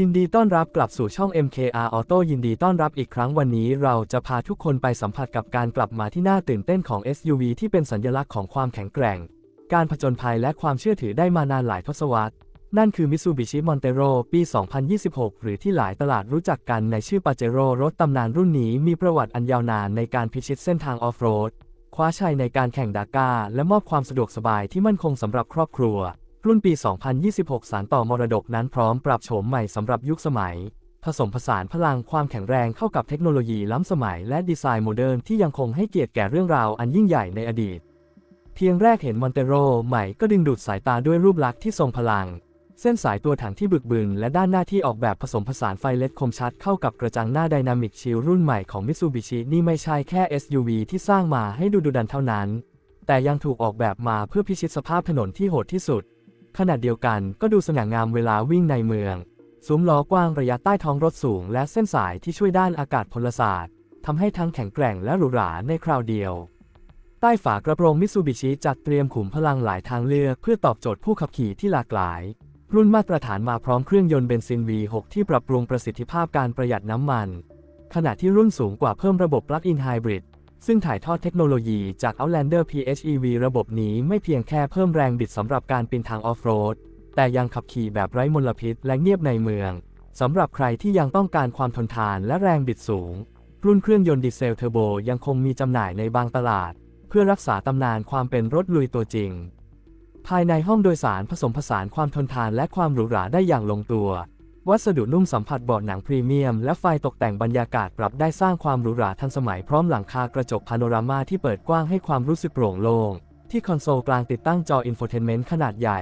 ยินดีต้อนรับกลับสู่ช่อง MKR Auto ยินดีต้อนรับอีกครั้งวันนี้ เราจะพาทุกคนไปสัมผัสกับการกลับมาที่น่าตื่นเต้นของ SUV ที่เป็นสัญลักษณ์ของความแข็งแกร่ง การผจญภัยและความเชื่อถือได้มานานหลายทศวรรษ นั่นคือ Mitsubishi Montero ปี 2026 หรือที่หลายตลาดรู้จักกันในชื่อ Pajero รถตำนานรุ่นนี้มีประวัติอันยาวนานในการพิชิตเส้นทางออฟโรด คว้าชัยในการแข่งดาก้า และมอบความสะดวกสบายที่มั่นคงสำหรับครอบครัว รุ่นปี 2026 สารต่อมรดกนั้นพร้อมปรับโฉมใหม่สำหรับยุคสมัย ผสมผสานพลังความแข็งแรงเข้ากับเทคโนโลยีล้ำสมัยและดีไซน์โมเดิร์นที่ยังคงให้เกียรติแก่เรื่องราวอันยิ่งใหญ่ในอดีต เพียงแรกเห็นมอนเตโรใหม่ก็ดึงดูดสายตาด้วยรูปลักษณ์ที่ทรงพลัง เส้นสายตัวถังที่บึกบึนและด้านหน้าที่ออกแบบผสมผสานไฟเล็ดคมชัดเข้ากับกระจังหน้าไดนามิกชิลรุ่นใหม่ของ Mitsubishi นี่ไม่ใช่แค่ SUV ที่สร้างมาให้ดูดุดันเท่านั้น แต่ยังถูกออกแบบมาเพื่อพิชิตสภาพถนนที่โหดที่สุด ขณะเดียวกันก็ดูสง่างามเวลาวิ่งในเมืองซุ้มล้อกว้างระยะใต้ท้องรถสูง และเส้นสายที่ช่วยด้านอากาศพลศาสตร์ทำให้ทั้งแข็งแกร่งและหรูหราในคราวเดียว ใต้ฝากระโปรงมิตซูบิชิจัดเตรียมขุมพลังหลายทางเลือกเพื่อตอบโจทย์ผู้ขับขี่ที่หลากหลาย รุ่นมาตรฐานมาพร้อมเครื่องยนต์เบนซิน V6 ที่ปรับปรุงประสิทธิภาพการประหยัดน้ำมัน ขณะที่รุ่นสูงกว่าเพิ่มระบบ Plug-in Hybrid ซึ่งถ่ายทอดเทคโนโลยีจาก Outlander PHEV ระบบนี้ไม่เพียงแค่เพิ่มแรงบิดสำหรับการปีนทางออฟโรด แต่ยังขับขี่แบบไร้มลพิษและเงียบในเมือง สำหรับใครที่ยังต้องการความทนทานและแรงบิดสูง รุ่นเครื่องยนต์ดีเซลเทอร์โบยังคงมีจำหน่ายในบางตลาด เพื่อรักษาตำนานความเป็นรถลุยตัวจริง ภายในห้องโดยสารผสมผสานความทนทานและความหรูหราได้อย่างลงตัว วัสดุนุ่มสัมผัสเบาะหนังพรีเมียม และไฟตกแต่งบรรยากาศปรับได้สร้างความหรูหราทันสมัยพร้อมหลังคากระจกพาโนรามาที่เปิดกว้างให้ความรู้สึกโปร่งโล่งที่คอนโซลกลางติดตั้งจออินโฟเทนเมนต์ขนาดใหญ่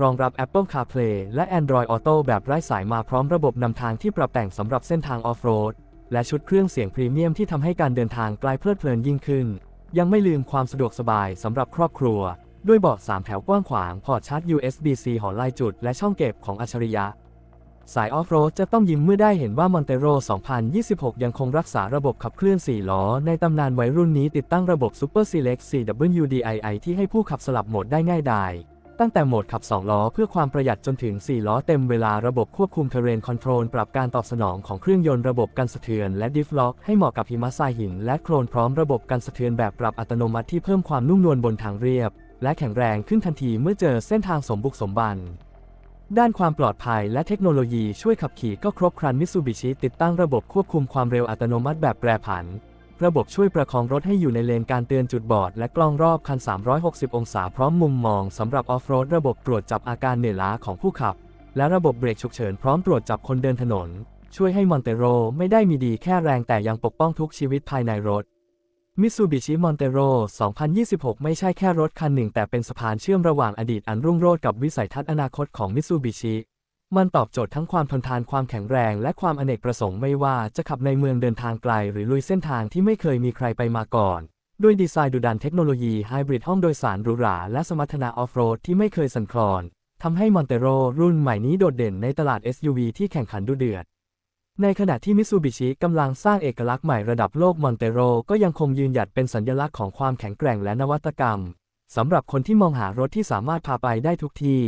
รองรับ Apple CarPlay และ Android Auto แบบไร้สายมาพร้อมระบบนำทางที่ปรับแต่งสำหรับเส้นทางออฟโรดและชุดเครื่องเสียงพรีเมียมที่ทำให้การเดินทางกลายเพลิดเพลินยิ่งขึ้น ยังไม่ลืมความสะดวกสบายสำหรับครอบครัว ด้วยเบาะ3แถวกว้างขวางพอร์ตชาร์จ USB-C หอลายจุด และช่องเก็บของอัจฉริยะ สายออฟโรดจะต้องยิ้มเมื่อได้เห็นว่า Montero 2026 ยังคงรักษาระบบขับเคลื่อน 4 ล้อ ในตำนานวัยรุ่นนี้ติดตั้งระบบ Super Select 4WDII ที่ให้ผู้ขับสลับโหมดได้ง่ายดาย ตั้งแต่โหมดขับ 2 ล้อเพื่อความประหยัดจนถึง 4 ล้อเต็มเวลาระบบควบคุม Terrain Control ปรับการตอบสนองของเครื่องยนต์ระบบกันสะเทือนและ Diff Lock ให้เหมาะกับหิมะทรายหินและโคลนพร้อมระบบกันสะเทือนแบบปรับอัตโนมัติที่เพิ่มความนุ่มนวลบนทางเรียบ และแข็งแรงขึ้นทันทีเมื่อเจอเส้นทางสมบุกสมบัน ด้านความปลอดภัยและเทคโนโลยีช่วยขับขี่ก็ครบครันมิตซูบิชิติดตั้งระบบควบคุมความเร็วอัตโนมัติแบบแปรผัน ระบบช่วยประคองรถให้อยู่ในเลนการเตือนจุดบอด และกล้องรอบคัน 360 องศาพร้อมมุมมองสำหรับออฟโรดระบบตรวจจับอาการเหนื่อยล้าของผู้ขับ และระบบเบรกฉุกเฉินพร้อมตรวจจับคนเดินถนน ช่วยให้มอนเตโรไม่ได้มีดีแค่แรงแต่ยังปกป้องทุกชีวิตภายในรถ Mitsubishi Montero 2026 ไม่ใช่แค่รถคันหนึ่ง แต่เป็นสะพานเชื่อมระหว่างอดีตอันรุ่งโรจน์กับวิสัยทัศน์อนาคตของ Mitsubishi มันตอบโจทย์ทั้งความทนทานความแข็งแรง และความอเนกประสงค์ไม่ว่าจะขับในเมืองเดินทางไกล หรือลุยเส้นทางที่ไม่เคยมีใครไปมาก่อน ด้วยดีไซน์ดุดันเทคโนโลยีไฮบริดห้องโดยสารหรูหราและสมรรถนะออฟโรดที่ไม่เคยสั่นคลอนทำให้ Montero รุ่นใหม่นี้โดดเด่นในตลาด SUV ที่แข่งขันดุเดือด ในขณะที่มิตซูบิชิกำลังสร้างเอกลักษณ์ใหม่ระดับโลกมอนเตโรก็ยังคงยืนหยัดเป็นสัญลักษณ์ของความแข็งแกร่งและนวัตกรรม สำหรับคนที่มองหารถที่สามารถพาไปได้ทุกที่